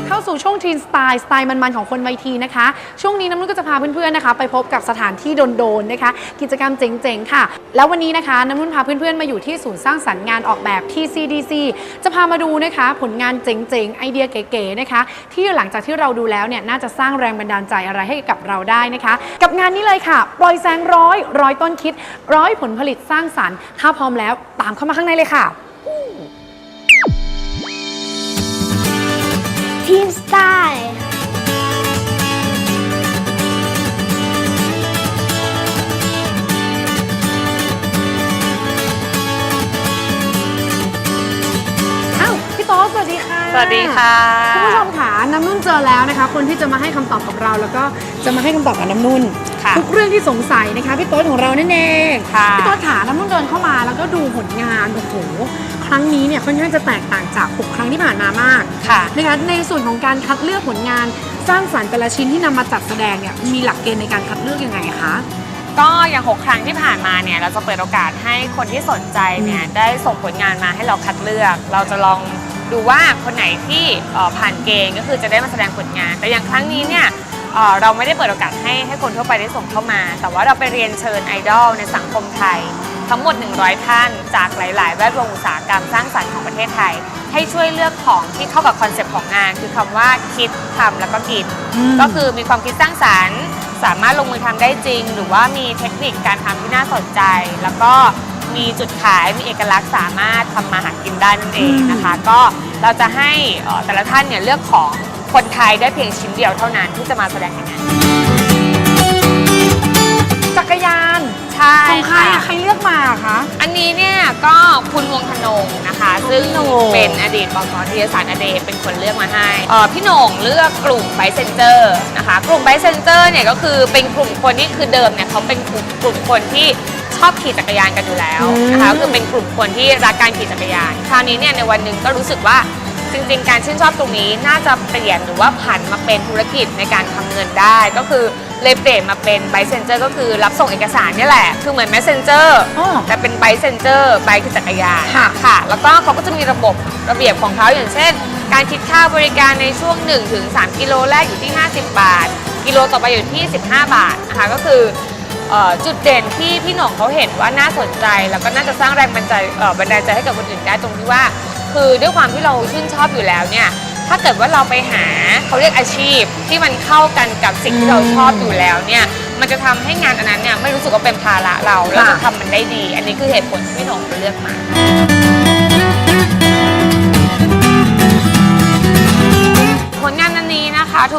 รับเข้าสู่ช่วงทีนสไตล์สไตล์มันๆของคนวัยทีนะคะ ช่วงนี้น้ำนุ่นก็จะพาเพื่อนๆนะคะ ไปพบกับสถานที่โดนๆนะคะ กิจกรรมเจ๋งๆค่ะ แล้ววันนี้นะคะน้ำนุ่นพาเพื่อนๆมาอยู่ที่ศูนย์สร้างสรรค์งานออกแบบ TCDC จะพามาดูนะคะ ผลงานเจ๋งๆไอเดียเก๋ๆนะคะ ที่หลังจากที่เราดูแล้วเนี่ยน่าจะสร้างแรงบันดาลใจอะไรให้กับเราได้นะคะ กับงานนี้เลยค่ะปล่อยแสงร้อยร้อยต้นคิด ร้อยผลผลิตสร้างสรรค์ถ้าพร้อมแล้วตามเข้ามาข้างในเลยค่ะ ดีค่ะคุณผู้ชมค่ะน้ำนุ่นเจอแล้วนะคะ คนที่จะมาให้คำตอบกับเรา แล้วก็จะมาให้คำตอบกับน้ำนุ่น ค่ะทุกเรื่องที่สงสัยนะคะพี่โต๊ดของเรานั่นเองค่ะพี่โต๊ดขาน้ำนุ่นเดินเข้ามาแล้วก็ดูผลงานโอ้โหครั้งนี้เนี่ยค่อนข้างจะแตกต่างจากหกครั้งที่ผ่านมามากค่ะนะคะในส่วนของการคัดเลือกผลงานสร้างสรรค์แต่ละชิ้นที่นำมาจัดแสดงเนี่ยมีหลักเกณฑ์ในการคัดเลือกยังไงคะก็อย่าง 6 ครั้งที่ผ่านมาเนี่ยเราจะเปิดโอกาสให้คนที่สนใจเนี่ยได้ส่งผลงานมาให้เราคัดเลือก เราจะลอง ดูว่าคนไหนที่เอ่อผ่านเกณฑ์ก็คือจะได้มาแสดงผลงาน แต่อย่างครั้งนี้เนี่ยเอ่อเราไม่ได้เปิดโอกาสให้ให้คนทั่วไปได้ส่งเข้ามา แต่ว่าเราไปเรียนเชิญไอดอลในสังคมไทย ทั้งหมด 100 ท่านจากหลาย ๆ แวดวงอุตสาหกรรมสร้างสรรค์ของประเทศไทย ให้ช่วยเลือกของที่เข้ากับคอนเซปต์ของงาน คือคำว่าคิดทำแล้วก็กิน ก็คือมีความคิดสร้างสรรค์ สามารถลงมือทำได้จริง หรือว่ามีเทคนิคการทำที่น่าสนใจ แล้วก็ มีจุดขายมีเอกลักษณ์สามารถทำมาหากินได้นั่นเองนะคะ ก็เราจะให้เอ่อแต่ละท่านเนี่ยเลือกของคนไทยได้เพียงชิ้นเดียวเท่านั้นที่จะมาแสดงในงานจักรยานใช่ของใครอะค่ะใครเลือกมาอะคะ อันนี้เนี่ยก็คุณวงธนงนะคะ ซึ่งพี่โหน่งเป็นอดีตบกทียสารอเดชเป็นคนเลือกมาให้เอ่อพี่โหน่งเลือกกลุ่มไบเซนเจอร์นะคะ กลุ่มไบเซนเจอร์เนี่ยก็คือเป็นกลุ่มคนที่คือเดิมเนี่ยเขาเป็นกลุ่มกลุ่มคนที่ ชอบขี่จักรยานกันอยู่แล้วนะคะก็คือเป็นกลุ่มคนที่รักการขี่จักรยาน คราวนี้เนี่ยในวันหนึ่งก็รู้สึกว่าจริงๆ การชื่นชอบตรงนี้น่าจะเปลี่ยนหรือว่าผันมาเป็นธุรกิจในการทำเงินได้ ก็คือเลยเปลี่ยนมาเป็นไบเซนเจอร์ก็คือรับส่งเอกสารเนี่ยแหละ คือเหมือน messenger อ๋อแต่เป็นไบเซนเจอร์ไบคือจักรยานค่ะค่ะ แล้วก็เขาก็จะมีระบบระเบียบของเขาอย่างเช่น การคิดค่าบริการในช่วง 1-3ถึง3กิโลแรกอยู่ที่ 50 บาท กิโลต่อไปอยู่ที่ 15 บาทนะคะก็คือ เอ่อจุดเด่นที่พี่หน่องเขาเห็นว่าน่าสนใจ แล้วก็น่าจะสร้างแรงบันดาลใจเอ่อบันดาลใจให้กับคนอื่นได้ตรงที่ว่า คือด้วยความที่เราชื่นชอบอยู่แล้วเนี่ยถ้าเกิดว่าเราไปหาเขาเรียกอาชีพที่มันเข้ากันกับสิ่งที่เราชอบอยู่แล้วเนี่ยมันจะทำให้งานอันนั้นเนี่ยไม่รู้สึกว่าเป็นภาระเราเราจะทำมันได้ดี อันนี้คือเหตุผลที่พี่หน่องเลือกมา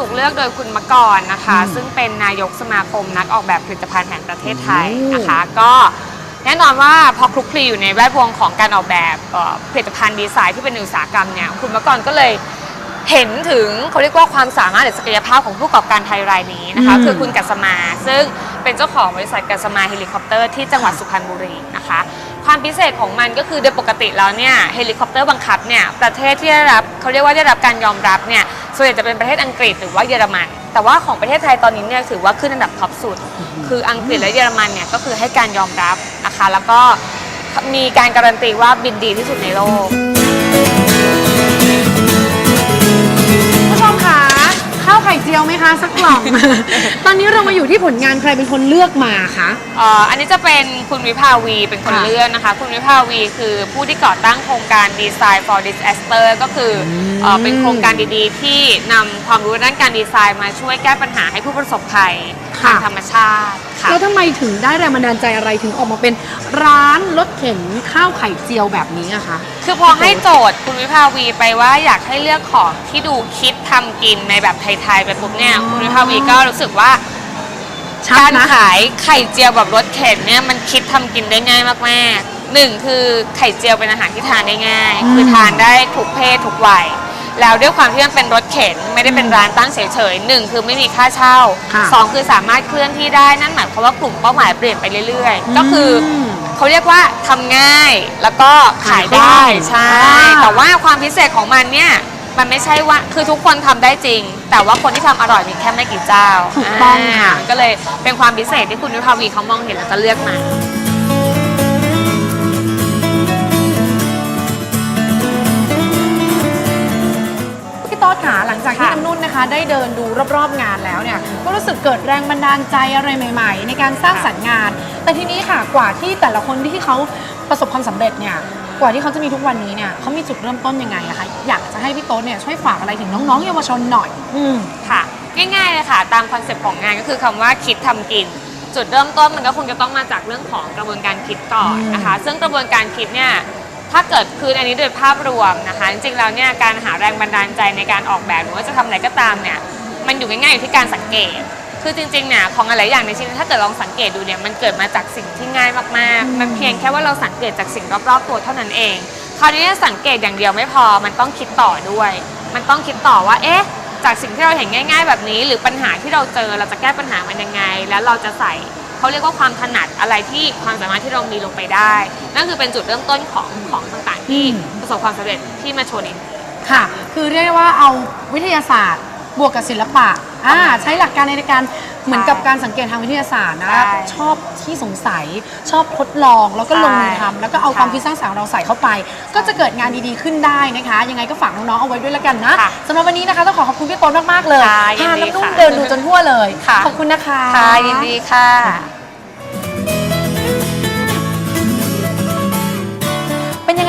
ถูกเลือกโดยคุณมกรนะคะ ซึ่งเป็นนายกสมาคมนักออกแบบผลิตภัณฑ์แห่งประเทศไทยนะคะ ก็แน่นอนว่าพอคลุกคลีอยู่ในแวดวงของการออกแบบเอ่อผลิตภัณฑ์ดีไซน์ที่เป็นอุตสาหกรรมเนี่ยคุณมกรก็เลยเห็นถึงเขาเรียกว่าความสามารถหรือศักยภาพของผู้ประกอบการไทยรายนี้นะคะอืมคือคุณกัสมา ซึ่งเป็นเจ้าของบริษัทกัสมาเฮลิคอปเตอร์ที่จังหวัดสุพรรณบุรีนะคะ ความพิเศษของมันก็คือโดยปกติแล้วเนี่ยเฮลิคอปเตอร์บังคับเนี่ยประเทศที่ได้รับเขาเรียกว่าได้รับการยอมรับเนี่ยส่วนใหญ่จะเป็นประเทศอังกฤษหรือว่าเยอรมัน แต่ว่าของประเทศไทยตอนนี้เนี่ยถือว่าขึ้นอันดับท็อปสุด คืออังกฤษและเยอรมันเนี่ยก็คือให้การยอมรับนะคะแล้วก็มีการการันตีว่าบินดีที่สุดในโลก ข้าวไข่เจียวไหมคะ สักกล่อง ตอนนี้เรามาอยู่ที่ผลงานใครเป็นคนเลือกมาคะ เอ่ออันนี้จะเป็นคุณวิภาวีเป็นคนค่ะเลือกนะคะ คุณวิภาวีคือผู้ที่ก่อตั้งโครงการ Design for Disaster ก็คือเอ่อเป็นโครงการดีๆ ที่นำความรู้ด้านการดีไซน์มาช่วยแก้ปัญหาให้ผู้ประสบภัยทางธรรมชาติค่ะแล้วทำ ไมถึงได้แรงบันดาลใจอะไรถึงออกมาเป็นร้านรถเข็นข้าวไข่เจียวแบบนี้อะคะ คือพอให้โจทย์คุณวิภาวีไปว่าอยากให้เลือกของที่ดูคิดทำกินในแบบไทยๆไปปุ๊บเนี่ยคุณวิภาวีก็รู้สึกว่าชัดการนะขายไข่เจียวแบบรสเข็นเนี่ยมันคิดทำกินได้ง่ายมากๆหนึ่งคือไข่เจียวเป็นอาหารที่ทานได้ง่ายอืมคือทานได้ทุกเพศทุกวัย แล้วด้วยความที่มันเป็นรถเข็นไม่ได้เป็นร้านตั้งเฉยๆหนึ่งคือไม่มีค่าเช่าค่ะสองคือสามารถเคลื่อนที่ได้นั่นหมายความว่ากลุ่มเป้าหมายเปลี่ยนไปเรื่อยๆ ก็คืออมเขาเรียกว่าทำง่ายแล้วก็ขายได้ ขายคล่องใช่ อ่า แต่ว่าความพิเศษของมันเนี่ยมันไม่ใช่ว่าคือทุกคนทำได้จริง แต่ว่าคนที่ทำอร่อยมีแค่ไม่กี่เจ้าถูกต้องค่ะาก็เลยเป็นความพิเศษที่คุณวิภาวีเขามองเห็นแล้วก็เลือกมา ได้เดินดูรอบๆงานแล้วเนี่ยก็รู้สึกเกิดแรงบันดาลใจอะไรใหม่ ๆ ในการสร้างสรรค์งาน แต่ทีนี้ค่ะกว่าที่แต่ละคนที่เขาประสบความสำเร็จเนี่ยกว่าที่เขาจะมีทุกวันนี้เนี่ยเขามีจุดเริ่มต้นยังไงอะคะอยากจะให้พี่โต๊ดเนี่ยช่วยฝากอะไรถึงน้องๆเยาวชนหน่อย อืมค่ะ ง่ายๆเลยค่ะ ตามคอนเซ็ปต์ของงานก็คือคำว่าคิดทำกินจุดเริ่มต้นมันก็คงจะต้องมาจากเรื่องของกระบวนการคิดก่อนนะคะ ซึ่งกระบวนการคิดเนี่ย ถ้าเกิดคืออันนี้โดยภาพรวมนะคะ จริงๆแล้วเนี่ยการหาแรงบันดาลใจในการออกแบบหรือว่าจะทำอะไรก็ตามเนี่ยมันอยู่ง่ายๆอยู่ที่การสังเกต คือจริงๆเนี่ยของอะไรอย่างในชีวิตถ้าเกิดลองสังเกตดูเนี่ยมันเกิดมาจากสิ่งที่ง่ายมากๆ มันเพียงแค่ว่าเราสังเกตจากสิ่งรอบๆตัวเท่านั้นเองคราวนี้สังเกตอย่างเดียวไม่พอมันต้องคิดต่อด้วย มันต้องคิดต่อว่าเอ๊ะจากสิ่งที่เราเห็นง่าย ๆ แบบนี้ หรือปัญหาที่เราเจอเราจะแก้ปัญหามันยังไง แล้วเราจะใส่ เขาเรียกว่าความถนัดอะไรที่ความสามารถที่เรามีลงไปได้ นั่นคือเป็นจุดเริ่มต้นของของต่างๆ ที่อืมประสบความสำเร็จที่มาโชว์ในค่ะ คือเรียกได้ว่าเอาวิทยาศาสตร์ บวกกับศิลปะอ่าใช้หลักการในการเหมือนกับการสังเกตทางวิทยาศาสตร์นะใช่ชอบที่สงสัยชอบทดลองแล้วก็ลงมือทำแล้วก็เอาใช่ความคิดสร้างสรรค์ของเราใส่เข้าไป ก็จะเกิดงานดีๆขึ้นได้นะคะ ยังไงก็ฝากน้องๆเอาไว้ด้วยละกันนะค่ะสำหรับวันนี้นะคะต้องขอขอบคุณพี่โต้นมากๆเลยค่ะยินพาดีน้ำนุ่มค่ะเดินดูจนทั่วเลยค่ะขอบคุณนะคะค่ะยินดีค่ะ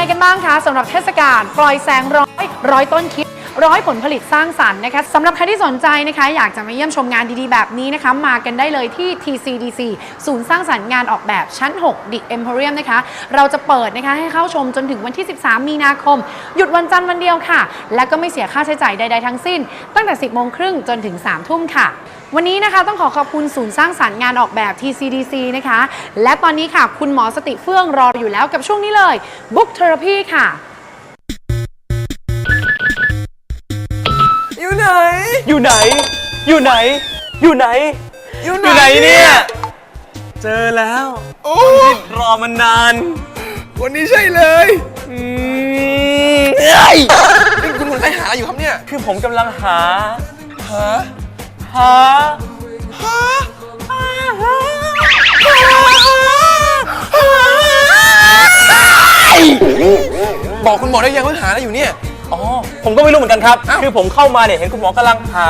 กันบ้างคะสำหรับเทศกาลปล่อยแสงร้อยร้อยต้นคิด ร้อยผลผลิตสร้างสรรค์นะคะสำหรับใครที่สนใจนะคะอยากจะมาเยี่ยมชมงานดีๆ แบบนี้นะคะมากันได้เลยที่ TCDC ศูนย์สร้างสรรค์งานออกแบบชั้น6 The Emporium นะคะ เราจะเปิดนะคะให้เข้าชมจนถึงวันที่ 13 มีนาคม หยุดวันจันทร์วันเดียวค่ะ และก็ไม่เสียค่าใช้จ่ายใดๆทั้งสิ้น ตั้งแต่ 10โมงครึ่งจนถึง 3 ทุ่มค่ะ วันนี้นะคะต้องขอขอบคุณศูนย์สร้างสรรค์งานออกแบบ TCDC นะคะ และตอนนี้ค่ะ คุณหมอสติเฟื่องรออยู่แล้วกับช่วงนี้เลย Book Therapy ค่ะ ไหน อยู่ไหน อยู่ไหน อยู่ไหน อยู่อยู่ไหนเนี่ย เจอแล้วโอ้ที่รอมานาน วันนี้ใช่เลยอืมเอ้ยนี่คุณคนไข้หาอะไรอยู่ครับเนี่ยคือผมกำลังหาหาหาหาบอกคุณหมอได้ยังว่าหาอะไรอยู่เนี่ย อ๋อ ผมก็ไม่รู้เหมือนกันครับอ้าวคือผมเข้ามาเนี่ยเห็นคุณหมอกำลังหา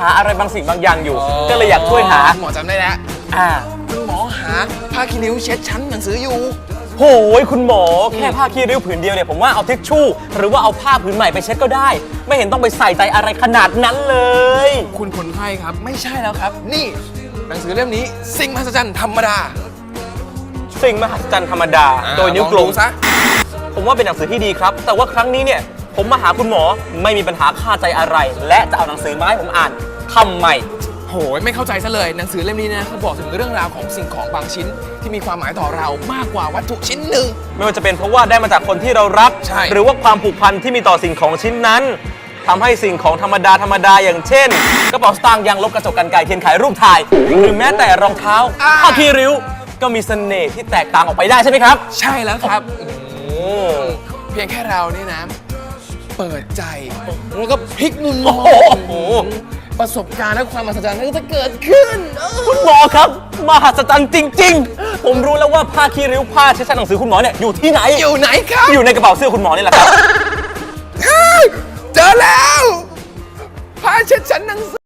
หาอะไรบางสิ่งบางอย่างอยู่ ก็เลยอยากช่วยหาคุณหมอจำได้แล้ว อ่า คุณหมอหาผ้าคีริ้วเช็ดชั้นหนังสืออยู่ โหยคุณหมอแค่ผ้าคีริ้วผืนเดียวเนี่ยผมว่าเอาทิชชู่ หรือว่าเอาผ้าผืนใหม่ไปเช็ดก็ได้ ไม่เห็นต้องไปใส่ใจอะไรขนาดนั้นเลย คุณคนไข้ครับ ไม่ใช่แล้วครับ นี่ หนังสือเล่มนี้ สิ่งมหัศจรรย์ธรรมดาสิ่งมหัศจรรย์ธรรมดา โดยนิ้วกลมองดูซะ ผมว่าเป็นหนังสือที่ดีครับ แต่ว่าครั้งนี้เนี่ย ผมมาหาคุณหมอไม่มีปัญหาคาใจอะไร และจะเอาหนังสือมาให้ผมอ่านทำไม โหยไม่เข้าใจซะเลยหนังสือเล่มนี้นะเขาบอกถึงเรื่องราวของสิ่งของบางชิ้น ที่มีความหมายต่อเรามากกว่าวัตถุชิ้นหนึ่ง ไม่ว่าจะเป็นเพราะว่าได้มาจากคนที่เรารัก ใช่ หรือว่าความผูกพันที่มีต่อสิ่งของชิ้นนั้นทำให้สิ่งของธรรมดาธรรมดาอย่างเช่น กระเป๋าสตางค์ยางลบกระจกกันไกรเทียนขายรูปถ่าย หรือแม้แต่รองเท้าผ้าคีริ้ว ก็มีเสน่ห์ที่แตกต่างออกไปได้ใช่ไหมครับ ใช่แล้วครับอืมเพียงแค่เรานี่นะ เปิดใจ แล้วก็พลิกมุมมองโอ้โห ประสบการณ์และความมหัศจรรย์ก็จะเกิดขึ้นเออคุณหมอครับมหัศจรรย์จริง ๆ ผมรู้แล้วว่าผ้าคีริ้วผ้าเช็ดชั้นหนังสือคุณหมอเนี่ยอยู่ที่ไหน อยู่ไหนครับอยู่ในกระเป๋าเสื้อคุณหมอนี่แหละครับ เจอแล้วผ้าเช็ดชั้นหนังสือ